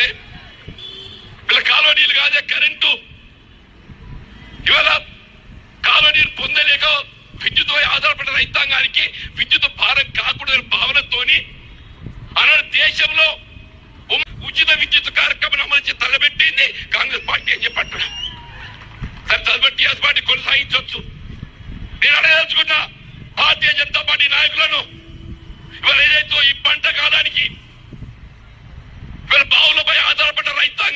చెప్తున్నానే వీళ్ళ కాలువ నీళ్ళు కాదే కరెంటు ఇవాళ కాలువ నీరు పొందలేక విద్యుత్ ఆధారపడిన రైతాంగానికి విద్యుత్ భారం కాకూడదని భావనతోని అలా దేశంలో ఉచిత విద్యుత్ కార్యక్రమం అమలు చేసి తలబెట్టింది కాంగ్రెస్ పార్టీ అని చెప్పంటున్నా సరే తలబెట్టి టీఆర్ఎస్ పార్టీ కొనసాగించవచ్చు. నేను అడగదలుచుకున్నా భారతీయ జనతా పార్టీ నాయకులను ఇవాళ ఏదైతే ఈ పంట కాలానికి ఇవాళ బావులపై ఆధారపడ్డ రైతాంగాన్ని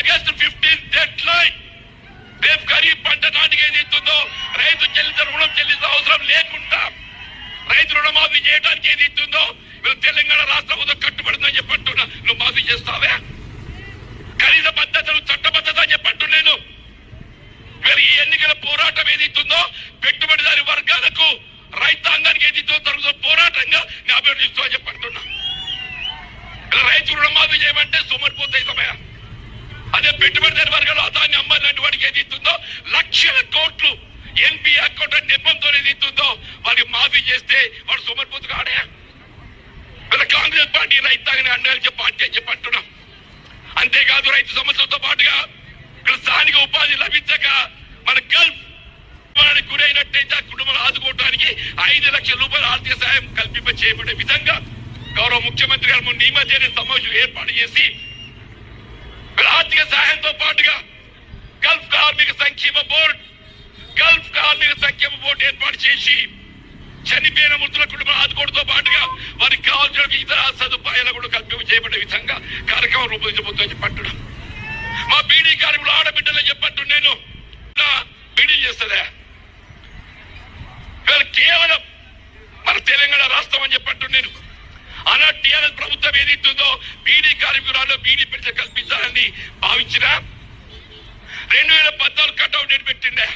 ఆగస్టు ఫిఫ్టీన్ డెడ్ లైన్ రేపు ఖరీఫ్ పంట నాటికి ఏదైతుందో రైతు చెల్లించిన రుణం చెల్లించిన అవసరం లేకుండా రైతు రుణమాఫీ చేయడానికి ఇస్తుందో వీళ్ళు తెలంగాణ రాష్ట్ర ప్రభుత్వం కట్టుబడుతుందని చెప్పంటున్నా. నువ్వు మాఫీ చేస్తావా? కనీస పద్ధతులు చట్టబద్ధత అని చెప్పంటున్నాను మరి ఈ ఎన్నికల పోరాటం ఏది ఇస్తుందో పెట్టుబడిదారి వర్గాలకు రైతాంగానికి ఏది జరుగుతున్న పోరాటంగా నేను అభివృద్ధిస్తూ అని చెప్పంటున్నా. రైతు రుణమాఫీ చేయమంటే సుమరిపోతాయి సమయం. అదే పెట్టుబడిదారి వర్గాలు అదాన్ని అమ్మాలంటే వాడికి ఏది ఇస్తుందో లక్షల కోట్లు ఎన్పి అకౌంట్ నెపంతో ఏది ఇస్తుందో వాడికి మాఫీ చేస్తే వాడు సోమరిపోతు ఆడే. వీళ్ళ కాంగ్రెస్ పార్టీ రైతాంగాన్ని అండాల్సిన పార్టీ అని చెప్పి అంటున్నాం. అంతేకాదు రైతు సమస్యలతో పాటుగా ఇక్కడ స్థానిక ఉపాధి లభించక మన గల్ఫ్ గురైనట్టయితే ఆ కుటుంబాలు ఆదుకోవడానికి ఐదు లక్షల రూపాయల ఆర్థిక సాయం కల్పింప చేయబడే విధంగా గౌరవ ముఖ్యమంత్రి గారు మొన్న ఈ మధ్యనే సమావేశం ఏర్పాటు చేసి ఆర్థిక సహాయంతో పాటుగా గల్ఫ్ కార్మిక సంక్షేమ బోర్డు గల్ఫ్ కార్మిక సంక్షేమ బోర్డు ఏర్పాటు చేసి చనిపోయిన మృతుల కుటుంబం ఆదుకోవడంతో పాటుగా వారికి కావాల్సిన ఇతర సదుపాయాలు కూడా కల్పింప చేయబడే విధంగా కార్యక్రమం రూపొందించబోతుందని చెప్పంటున్నాం. మా బీడీ కార్మికులు ఆడబిడ్డలే చెప్పట్టు నేను. బీడీ చేస్తుందా? కేవలం మన తెలంగాణ రాష్ట్రం అని చెప్పట్టు నేను. అలా టీఆర్ఎస్ ప్రభుత్వం ఏదైతుందో బీడీ కార్మికురాలు బీడీ పెన్షన్ కల్పించాలని భావించిన. రెండు వేల పద్నాలుగు కట్అవుట్ డేట్ పెట్టిండే.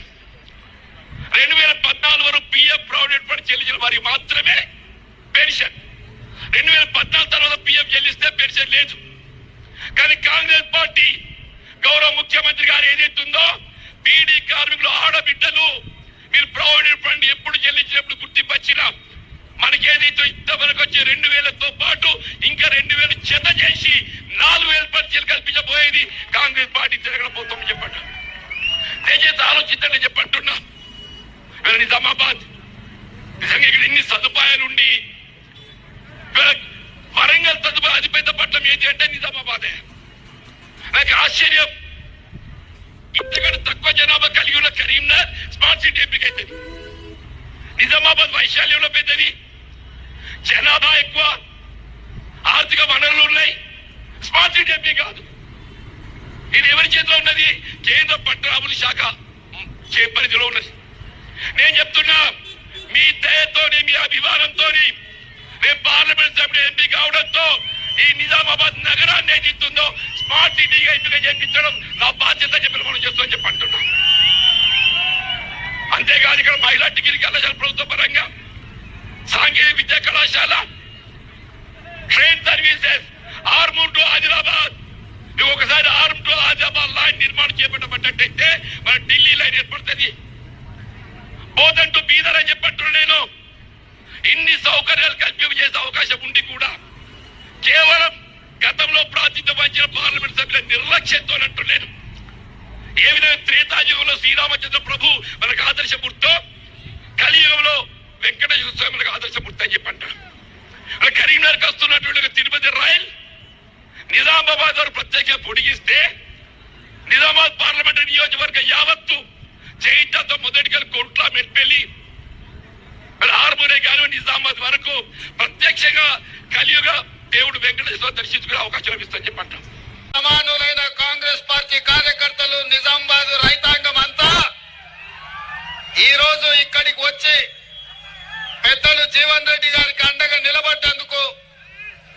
రెండు వేల పద్నాలుగు వరకు పిఎఫ్ ప్రొవిడెంట్ ఫండ్ చెల్లించిన వారికి మాత్రమే పెన్షన్. రెండు వేల పద్నాలుగు తర్వాత పిఎఫ్ చెల్లిస్తే పెన్షన్ లేదు. కానీ కాంగ్రెస్ పార్టీ గౌరవ ముఖ్యమంత్రి గారు ఏదైతుందో బీడీ కార్మికులు ఆడబిడ్డలు మీరు ప్రొవిడెంట్ ఫండ్ ఎప్పుడు చెల్లించినప్పుడు గుర్తింపచ్చినా మనకేదైతే ఏదైతే ఇంతవరకు వచ్చే రెండు వేలతో పాటు ఇంకా రెండు వేలు చెత్త చేసి నాలుగు వేల పరీక్షలు కల్పించబోయేది కాంగ్రెస్ పార్టీ తిరగకపోతామని చెప్పండి దయచేసి ఆలోచించండి చెప్పంటున్నా. వీళ్ళ నిజామాబాద్ నిజంగా ఇక్కడ ఇన్ని సదుపాయాలు ఉండి వరంగల్ సదుపాయం అతిపెద్ద పట్టణం ఏంటి అంటే నిజామాబాదే. నాకు ఆశ్చర్యం. ఇంతకంటే తక్కువ జనాభా కలిగి ఉన్న కరీంనగర్ స్మార్ట్ సిటీ ఎంపిక అవుతుంది నిజామాబాద్ వైశాల్యంలో పెద్దది. జనాభా ఎక్కువ ఆర్థిక వనరులు ఉన్నాయి. స్మార్ట్ సిటీ ఎంపీ కాదు. ఇది ఎవరి చేతిలో ఉన్నది? కేంద్ర పట్టణాభివృద్ధి శాఖ పరిధిలో ఉన్నది. నేను చెప్తున్నా మీ దయతోని మీ అభిమానంతో రేపు పార్లమెంట్ సభ్యుడు ఎంపీ కావడంతో ఈ నిజామాబాద్ నగరాన్ని ఏదిస్తుందో స్మార్ట్ సిటీగా ఎంపిక చేయించడం నా బాధ్యత చెప్పిన మనం చేస్తామని చెప్పి అంటున్నాం. అంతేకాదు ఇక్కడ మహిళా డిగ్రీ వెళ్ళాలి ప్రభుత్వ పరంగా సాంకేతిక విద్యా కళాశాల train services Armoor to Adilabad. నువ్వు ఒకసారి ఆర్మ్ టు ఆదిలాబాద్ లైన్ నిర్మాణం చేపట్టబడ్డట్టయితే మన ఢిల్లీ లైన్ ఏర్పడుతుంది. బోధన్ టు బీదర్ అని చెప్పట్టు నేను. ఇన్ని సౌకర్యాలు కల్పింపజేసే అవకాశం ఉండి కూడా కేవలం గతంలో ప్రాతిథ్యం వహించిన పార్లమెంట్ సభ్యుల నిర్లక్ష్యంతో అంటున్నాను. ఏ విధంగా త్రేతాయుగంలో శ్రీరామచంద్ర ప్రభు మనకు ఆదర్శమూర్తో కలియుగంలో వెంకటేశ్వర స్వామి మనకు ఆదర్శమూర్తి అని అలా కరీంనగర్కి వస్తున్నటువంటి తిరుపతి రాయల్ నిజామాబాద్ వారు ప్రత్యేక పొడిగిస్తే నిజామాబాద్ పార్లమెంట్ నియోజకవర్గం యావత్తు జైతాతో మొదటిగా కొట్ల మెట్పెల్లి ఆర్మూరే కానీ నిజామాబాద్ వరకు ప్రత్యక్షంగా కలియుగ దేవుడు వెంకటేశ్వర దర్శించుకునే అవకాశం లభిస్తుందని చెప్పంటాం. సమానులైన కాంగ్రెస్ పార్టీ కార్యకర్తలు నిజామాబాద్ రైతాంగం అంతా ఈ రోజు ఇక్కడికి వచ్చి పెద్దలు జీవన్ రెడ్డి గారికి అండగా నిలబడ్డందుకు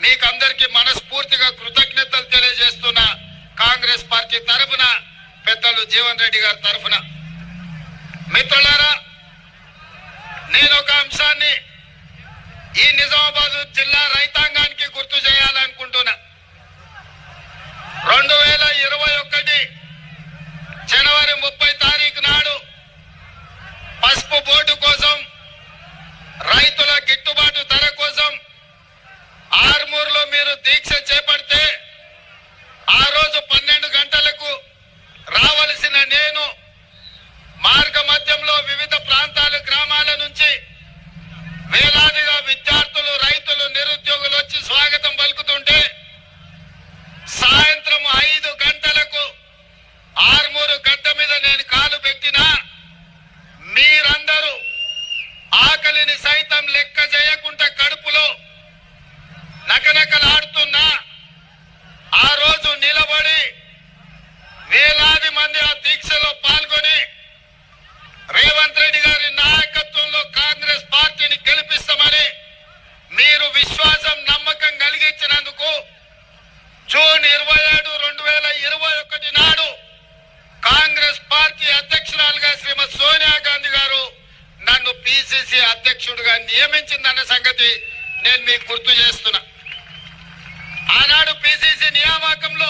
మీకు అందరికీ మనస్ఫూర్తిగా కృతజ్ఞతలు తెలియజేస్తున్న కాంగ్రెస్ పార్టీ తరఫున పెద్దలు జీవన్ రెడ్డి గారి తరఫున. మిత్రులారా నేను ఒక అంశాన్ని ఈ నిజామాబాద్ జిల్లా రైతాంగానికి గుర్తు చేయాలనుకుంటున్నా. రెండు వేల ఇరవై ఒకటి జనవరి ముప్పై తారీఖు నాడు పసుపు బోర్డు రైతుల గిట్టుబాటు ధర కోసం ఆర్మూర్లో మీరు దీక్ష చేపడితే ఆ రోజు పన్నెండు గంటలకు రావలసిన నేను మార్గ మధ్యంలో వివిధ ప్రాంతాలు గ్రామాల నుంచి వేలాదిగా విద్యార్థులు రైతులు నిరుద్యోగులు వచ్చి స్వాగతం పలుకుతుంటే సాయంత్రం ఐదు గంటలకు ఆర్మూరు గడ్డ మీద నేను కాలు పెట్టినా మీరందరూ ఆకలిని సైతం లెక్క చేయకుండా కడుపులో నకనకలాడుతున్నా ఆ రోజు నిలబడి వేలాది మంది ఆ దీక్షలో పాల్గొని రేవంత్ రెడ్డి గారి నాయకత్వంలో కాంగ్రెస్ పార్టీని గెలిపిస్తామని మీరు విశ్వాసం నమ్మకం కలిగించినందుకు జూన్ ఇరవై ఏడు రెండు వేల ఇరవై ఒకటి నాడు కాంగ్రెస్ పార్టీ అధ్యక్షురాలుగా శ్రీమతి సోనియా గాంధీ గారు నన్ను పిసిసి అధ్యక్షుడిగా నియమించిందన్న సంగతి నేను మీకు గుర్తు చేస్తున్నా. ఆనాడు పిసిసి నియామకంలో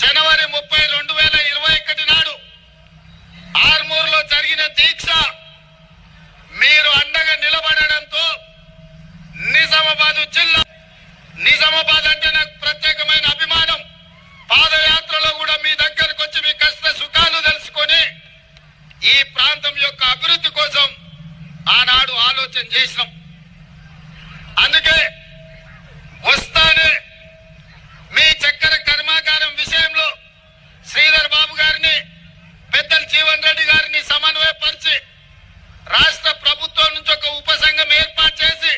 జనవరి ముప్పై రెండు వేల ఇరవై ఒకటి నాడు ఆర్మూర్లో జరిగిన దీక్ష మీరు అండగా నిలబడడంతో నిజామాబాద్ జిల్లా నిజామాబాద్ అంటే నాకు ప్రత్యేకమైన అభిమానం పాదయాత్రలో కూడా మీ దగ్గరకు వచ్చి మీ కష్ట సుఖాలు తెలుసుకొని ఈ ప్రాంతం యొక్క అభివృద్ధి కోసం ఆనాడు ఆలోచన చేసినాం అందుకే వస్తానే మీ చక్కెర కర్మాగారం విషయంలో శ్రీధర్ బాబు గారిని పెద్దలు జీవన్ రెడ్డి గారిని సమన్వయపరిచి రాష్ట్ర ప్రభుత్వం నుంచి ఒక ఉపసంఘం ఏర్పాటు చేసి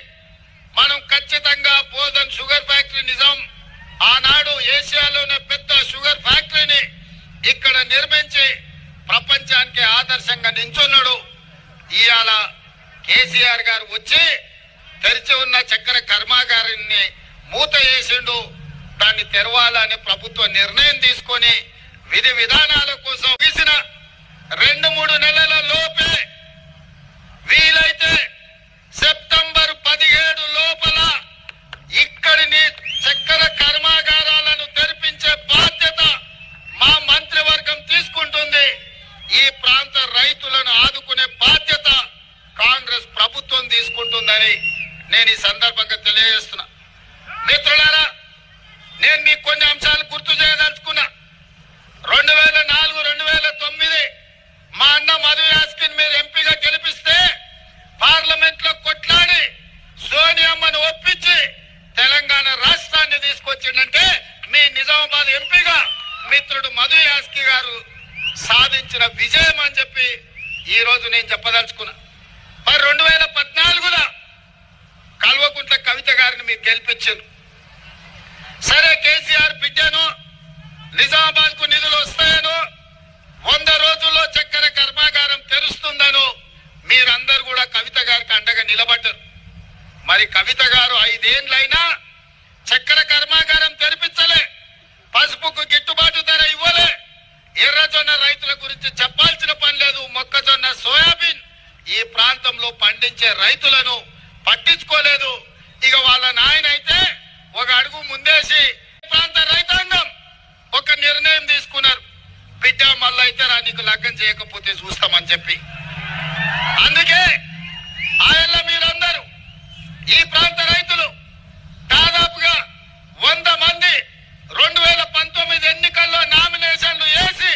మనం ఖచ్చితంగా బోధన్ షుగర్ ఫ్యాక్టరీ నిజాం ఆనాడు ఏషియాలోనే పెద్ద షుగర్ ఫ్యాక్టరీని ఇక్కడ నిర్మించి ప్రపంచానికి ఆదర్శంగా నించున్నాడు. ఇవాళ కేసీఆర్ గారు వచ్చి తెరిచి ఉన్న చక్కెర కర్మాగారాన్ని మూత వేసిండు. దాన్ని తెరవాలని ప్రభుత్వం నిర్ణయం తీసుకొని విధి విధానాల కోసం తీసిన రెండు మూడు నెలల లోపే వీలైతే సెప్టెంబర్ పదిహేడు లోపల ఇక్కడిని చక్కెర కర్మాగారాలను తెరిపించే బాధ్యత మా మంత్రివర్గ తీసుకుంటుంది. ఈ ప్రాంత రైతులను ఆదుకునే బాధ్యత కాంగ్రెస్ ప్రభుత్వం తీసుకుంటుందని నేను ఈ సందర్భంగా తెలియజేస్తున్నా. మిత్రులారా నేను మీకు కొన్ని అంశాలు గుర్తు చేయదలుచుకున్నా. రెండు వేల నాలుగు రెండు వేల తొమ్మిది మా అన్న మధు యాస్కిన్ మీరు ఎంపీగా గెలిపిస్తే పార్లమెంట్లో కొట్లాడి సోనియమ్మను ఒప్పించి తెలంగాణ రాష్ట్రాన్ని తీసుకొచ్చిందంటే మీ నిజామాబాద్ ఎంపీగా మిత్రుడు మధు యాస్కి గారు సాధించిన విజయం అని చెప్పి ఈ రోజు నేను చెప్పదలుచుకున్నా. మరి రెండు వేల పద్నాలుగులో కల్వకుంట్ల కవిత గారిని మీరు గెలిపించారు. సరే కేసీఆర్ బిడ్డను నిజామాబాద్కు నిధులు వస్తాయనో వంద రోజుల్లో చక్కెర కర్మాగారం తెరుస్తుందనో మీరందరూ కూడా కవిత గారికి అండగా నిలబడ్డారు. మరి కవిత గారు ఐదేండ్లైనా చక్కెర కర్మాగారం తెరిపించలే పసుపుకు గిట్టుబాటు ఎర్రజొన్న రైతుల గురించి చెప్పాల్సిన పని లేదు. మొక్కజొన్న సోయాబీన్ ఈ ప్రాంతంలో పండించే రైతులను పట్టించుకోలేదు. ఇక వాళ్ళ నాయన అయితే ఒక అడుగు ముందేసి ఈ ప్రాంత రైతాంగం ఒక నిర్ణయం తీసుకున్నారు. బిడ్డ మళ్ళీ అయితే రా నీకు లగ్గం చేయకపోతే చూస్తామని చెప్పి అందుకే ఆయన మీరందరూ ఈ ప్రాంత రైతులు దాదాపుగా వంద మంది రెండు వేల పంతొమ్మిది ఎన్నికల్లో నామినేషన్లు వేసి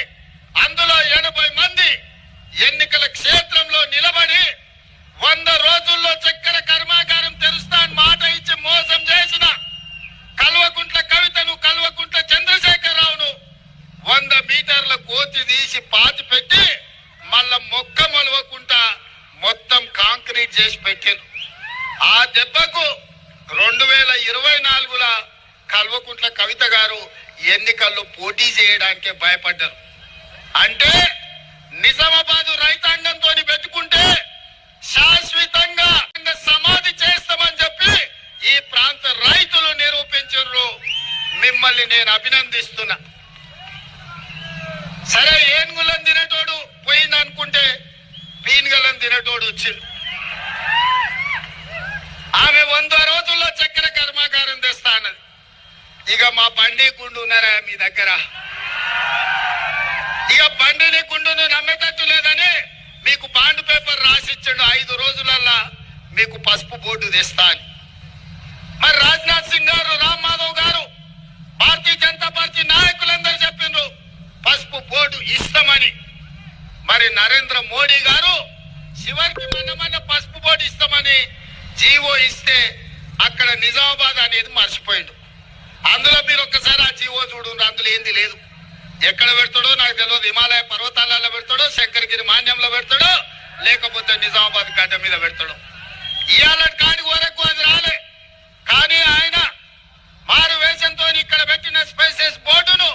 అందులో ఎనభై మంది ఎన్నికల క్షేత్రంలో నిలబడి వంద రోజుల్లో చక్కెర కర్మాగారం తెరుస్తా అని మాట ఇచ్చి మోసం చేసిన కల్వకుంట్ల కవితను కల్వకుంట్ల చంద్రశేఖరరావును వంద మీటర్ల కోతి తీసి పాతి పెట్టి మళ్ళా మొక్క మొలవకుండా మొత్తం కాంక్రీట్ చేసి పెట్టారు ఆ దెబ్బకు రెండు వేల ఇరవై నాలుగుల కల్వకుంట్ల కవిత గారు ఎన్నికల్లో పోటీ చేయడానికే భయపడ్డారు. అంటే నిజామాబాదు రైతాంగంతో పెట్టుకుంటే శాశ్వతంగా సమాధి చేస్తామని చెప్పి ఈ ప్రాంత రైతులు నిరూపించారు మిమ్మల్ని నేను అభినందిస్తున్నా. సరే ఏనుగులను తినేటోడు పోయింది అనుకుంటే పీనుగలను తినేటోడు వచ్చింది ఆమె వంద రోజుల్లో చక్కెర కర్మాగారం తెస్తా అన్నది. ఇక మా బండి గుండు ఉన్నారా మీ దగ్గర? ఇక బండిని గుండును నమ్మేటట్టు లేదని మీకు బాండ్ పేపర్ రాసిచ్చాడు ఐదు రోజులల్లా మీకు పసుపు బోర్డు తెస్తా అని. మరి రాజ్నాథ్ సింగ్ గారు రామ్ మాధవ్ గారు భారతీయ జనతా పార్టీ నాయకులందరూ చెప్పిండ్రు పసుపు బోర్డు ఇస్తామని మరి నరేంద్ర మోడీ గారు చివరికి మనమన్న పసుపు బోర్డు ఇస్తామని జీవో ఇస్తే అక్కడ నిజామాబాద్ అనేది మర్చిపోయిండు. అందులో మీరు ఒక్కసారి ఆ జీవో చూడండి అందులో ఏంది లేదు. ఎక్కడ పెడతాడో నాకు తెలియదు. హిమాలయ పర్వతాలలో పెడతాడో శంకరగిరి మాన్యంలో పెడతాడో లేకపోతే నిజామాబాద్ గడ్డ మీద పెడతాడు. ఇవాళ కాడి వరకు అది రాలే. కానీ ఆయన మారు వేషంతో ఇక్కడ పెట్టిన స్పైసెస్ బోర్డును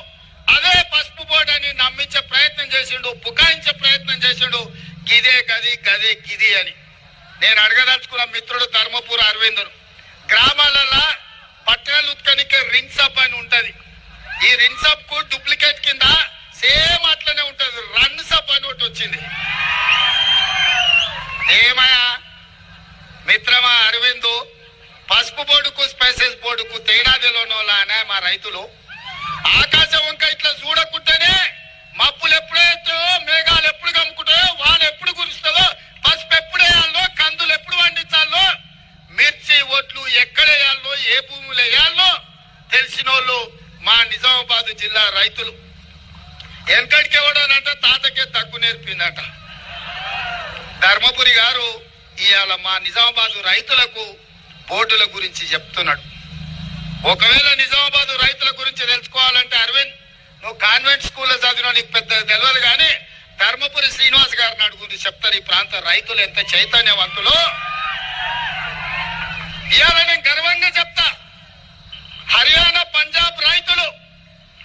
అదే పసుపు బోర్డు అని నమ్మించే ప్రయత్నం చేసిండు బుకాయించే ప్రయత్నం చేసిండు. గిదే గది గదే గిది అని. నేను అడగదలుచుకున్న మిత్రుడు ధర్మపూర్ అరవిందుడు. గ్రామాలలో పట్టణాలు ఉత్కనికే రిన్సప్ అని ఉంటది ఈ రిన్సప్కు డూప్లికేట్ కింద సేమ్ అట్లనే ఉంటది రన్ సప్ అని ఒకటి వచ్చింది ఏమయ్యా మిత్రమా అరవిందు పసుపు బోర్డుకు స్పైసెస్ బోర్డుకు తేడా తెలియనోళ్ళనే మా రైతులు ఆకాశం వంక ఇట్లా చూడకుంటేనే మబ్బులు ఎప్పుడైతే మేఘాలు ఎప్పుడు కమ్ముకుంటాయో వాళ్ళు ఎప్పుడు కురుస్తుందో పసుపు ఎప్పుడు వేయాలో కందులు ఎప్పుడు పండించాలో మిర్చి ఒట్లు ఎక్కడ వేయాలో ఏ భూములు వేయాలో తెలిసిన వాళ్ళు మా నిజామాబాద్ జిల్లా రైతులు వెనకడికి తాతకే తగ్గు నేర్పిందట. ధర్మపురి గారు ఇవాళ మా నిజామాబాద్ రైతులకు బోర్డుల గురించి చెప్తున్నాడు. ఒకవేళ నిజామాబాద్ రైతుల గురించి తెలుసుకోవాలంటే అరవింద్ నువ్వు కాన్వెంట్ స్కూల్లో చదివిన నీకు పెద్ద తెలియదు కానీ ధర్మపురి శ్రీనివాస్ గారిని గురించి చెప్తారు ఈ ప్రాంత రైతులు ఎంత చైతన్యవంతులో. ఇవాళ నేను గర్వంగా చెప్తా. హర్యానా పంజాబ్ రైతులు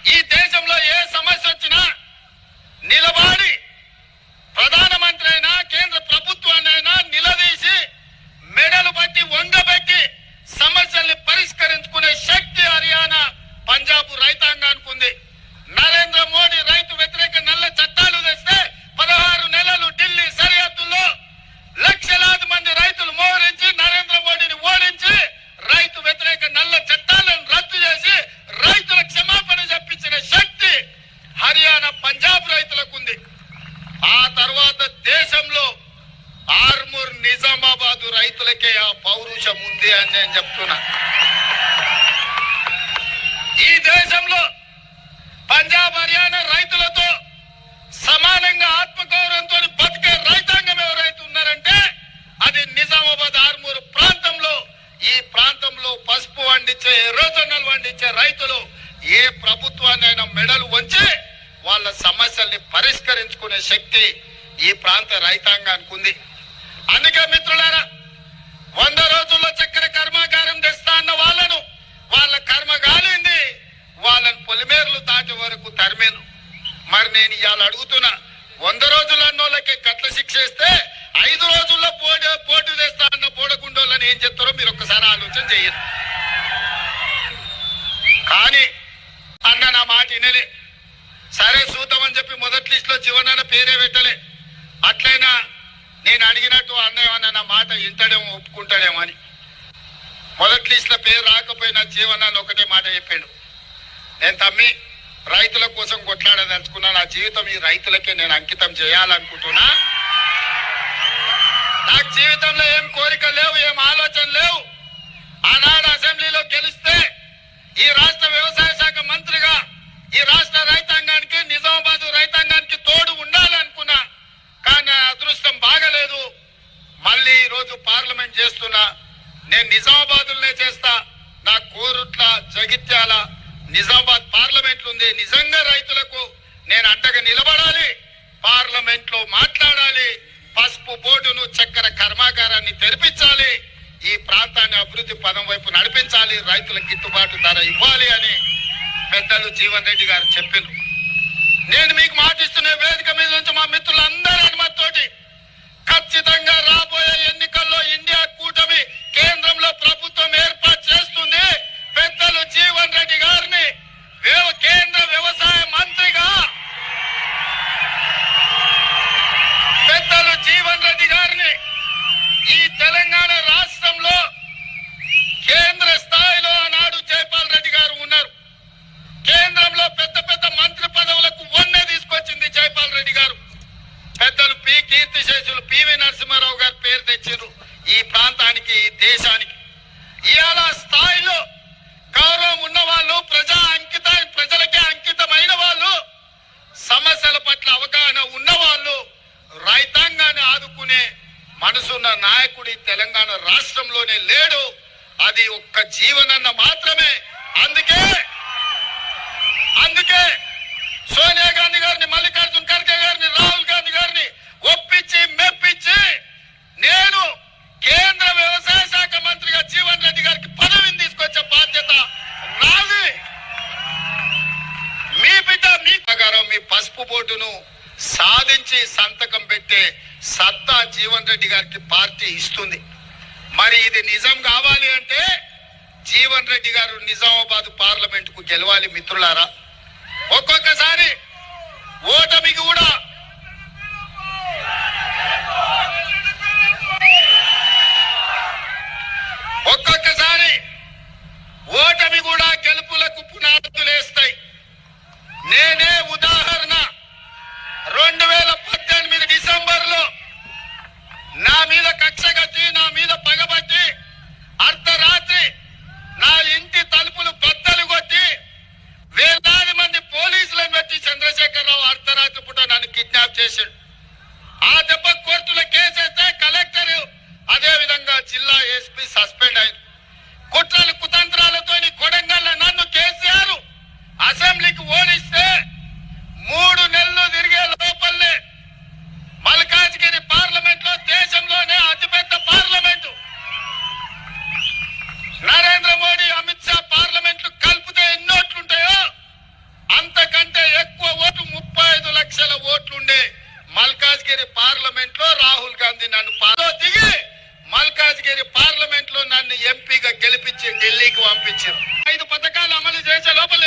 ఈ దేశంలో ఏ సమస్య వచ్చినా నిలబడి ప్రధానమంత్రి అయినా కేంద్ర ప్రభుత్వం అయినా నిలదీసి మెడలు బట్టి వంగబెట్టి సమస్యల్ని పరిష్కరించుకునే శక్తి హర్యానా పంజాబ్ రైతాంగానికి ఉంది నరేంద్ర మోడీ రైతు వ్యతిరేక నల్ల చట్టాలు తెస్తే పదహారు నెలలు ఢిల్లీ సరిహద్దుల్లో లక్షలాది మంది రైతులు మోహరించి నరేంద్ర మోడీని ఓడించి రైతు వ్యతిరేక నల్ల చట్టాలను రద్దు చేసి రైతుల క్షమాపణ చెప్పించిన శక్తి హర్యానా పంజాబ్ రైతులకు ఉంది ఆ తర్వాత దేశంలో ఆర్మూర్ నిజామాబాద్ రైతులకే ఆ పౌరుషం ఉంది అని నేను చెప్తున్నా. ఈ దేశంలో పంజాబ్ హర్యానా రైతులతో సమానంగా ఆత్మగౌరవంతో బతికే రైతాంగం ఎవరైతే ఉన్నారంటే అది నిజామాబాద్ ఆర్మూరు ప్రాంతంలో ఈ ప్రాంతంలో పసుపు పండించే ఎర్రజొన్నలు పండించే రైతులు ఏ ప్రభుత్వాన్నైనా మెడలు వంచి వాళ్ళ సమస్యల్ని పరిష్కరించుకునే శక్తి ఈ ప్రాంత రైతాంగానికి ఉంది అందుకే మిత్రులారా వంద రోజుల్లో చక్కెర కర్మాగారం తెస్తా అన్న వాళ్ళను. వాళ్ళ కర్మ కాలింది? వాళ్ళని పొలిమేర్లు దాటి వరకు తరిమేను. మరి నేను ఇవాళ అడుగుతున్నా వంద రోజుల అన్నోళ్ళకి కట్ల శిక్ష ఐదు రోజుల్లో పోట పోటీ తెస్తా అన్న పోడగుండోళ్ళని ఏం చెప్తారో మీరు ఒక్కసారి ఆలోచన చేయరు కానీ అన్న నా మాట వినలే. సరే చూద్దామని చెప్పి మొదటి లిస్టులో జీవనాన్న పేరే పెట్టలే. అట్లయినా నేను అడిగినట్టు అన్నయ్య అన్న నా మాట ఇంతడేమో ఒప్పుకుంటాడేమో అని. మొదటి లిస్ట్లో పేరు రాకపోయినా జీవనాన్ని ఒకటే మాట చెప్పాడు. నేను తమ్మి రైతుల కోసం కొట్లాడదలుచుకున్నా నా జీవితం ఈ రైతులకే నేను అంకితం చేయాలనుకుంటున్నా. నాకు జీవితంలో ఏం కోరిక లేవు ఏం ఆలోచన లేవు. ఆనాడు అసెంబ్లీలో గెలిస్తే ఈ రాష్ట్ర వ్యవసాయ శాఖ మంత్రిగా ఈ రాష్ట్ర రైతాంగానికి నిజామాబాద్ రైతాంగానికి తోడు ఉండాలనుకున్నా. కానీ అదృష్టం బాగలేదు. మళ్ళీ ఈరోజు పార్లమెంట్ చేస్తున్నా నేను నిజామాబాద్లోనే చేస్తా. నా కోరుట్ల జగిత్యాల నిజామాబాద్ పార్లమెంట్ ఉంది నిజంగా రైతులకు నేను అండగా నిలబడాలి. పార్లమెంట్లో మాట్లాడాలి. పసుపు బోర్డును చక్కెర కర్మాగారాన్ని తెరిపించాలి. ఈ ప్రాంతాన్ని అభివృద్ధి పదం వైపు నడిపించాలి. రైతులకు గిట్టుబాటు ధర ఇవ్వాలి అని పెద్దలు జీవన్ రెడ్డి గారు చెప్పారు నేను మీకు మాటిస్తున్న వేదిక మీద నుంచి మా మిత్రులందరూ అనుమతితోటి ఖచ్చితంగా రాబోయే ఎన్నికల్లో ఇండియా కూటమి కేంద్రంలో ప్రభుత్వం ఏర్పాటు చేస్తుంది. పెద్దలు జీవన్ రెడ్డి గారిని ఓటును సాధించి సంతకం పెట్టే సత్తా జీవన్ రెడ్డి గారికి పార్టీ ఇస్తుంది. మరి ఇది నిజం కావాలి అంటే జీవన్ రెడ్డి గారు నిజామాబాద్ పార్లమెంట్కు గెలవాలి మిత్రులారా? ఒక్కొక్కసారి ఓటమికి కూడా be suspended. ఐదు పథకాలు అమలు చేసే లోపల